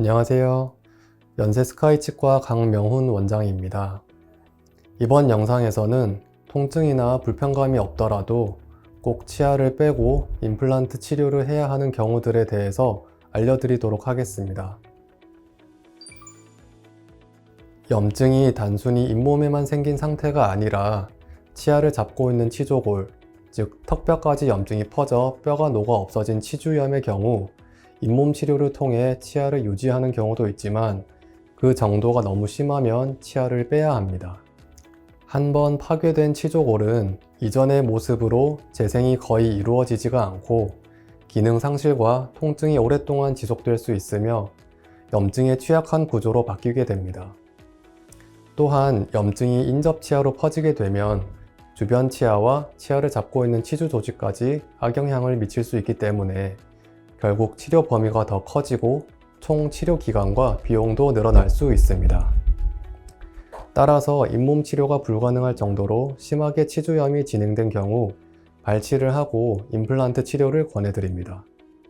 안녕하세요. 연세 스카이 치과 강명훈 원장입니다. 이번 영상에서는 통증이나 불편감이 없더라도 꼭 치아를 빼고 임플란트 치료를 해야 하는 경우들에 대해서 알려드리도록 하겠습니다. 염증이 단순히 잇몸에만 생긴 상태가 아니라 치아를 잡고 있는 치조골, 즉 턱뼈까지 염증이 퍼져 뼈가 녹아 없어진 치주염의 경우 잇몸 치료를 통해 치아를 유지하는 경우도 있지만 그 정도가 너무 심하면 치아를 빼야 합니다. 한번 파괴된 치조골은 이전의 모습으로 재생이 거의 이루어지지가 않고 기능 상실과 통증이 오랫동안 지속될 수 있으며 염증에 취약한 구조로 바뀌게 됩니다. 또한 염증이 인접 치아로 퍼지게 되면 주변 치아와 치아를 잡고 있는 치주 조직까지 악영향을 미칠 수 있기 때문에 결국 치료 범위가 더 커지고 총 치료 기간과 비용도 늘어날 수 있습니다. 따라서 잇몸 치료가 불가능할 정도로 심하게 치주염이 진행된 경우 발치를 하고 임플란트 치료를 권해드립니다.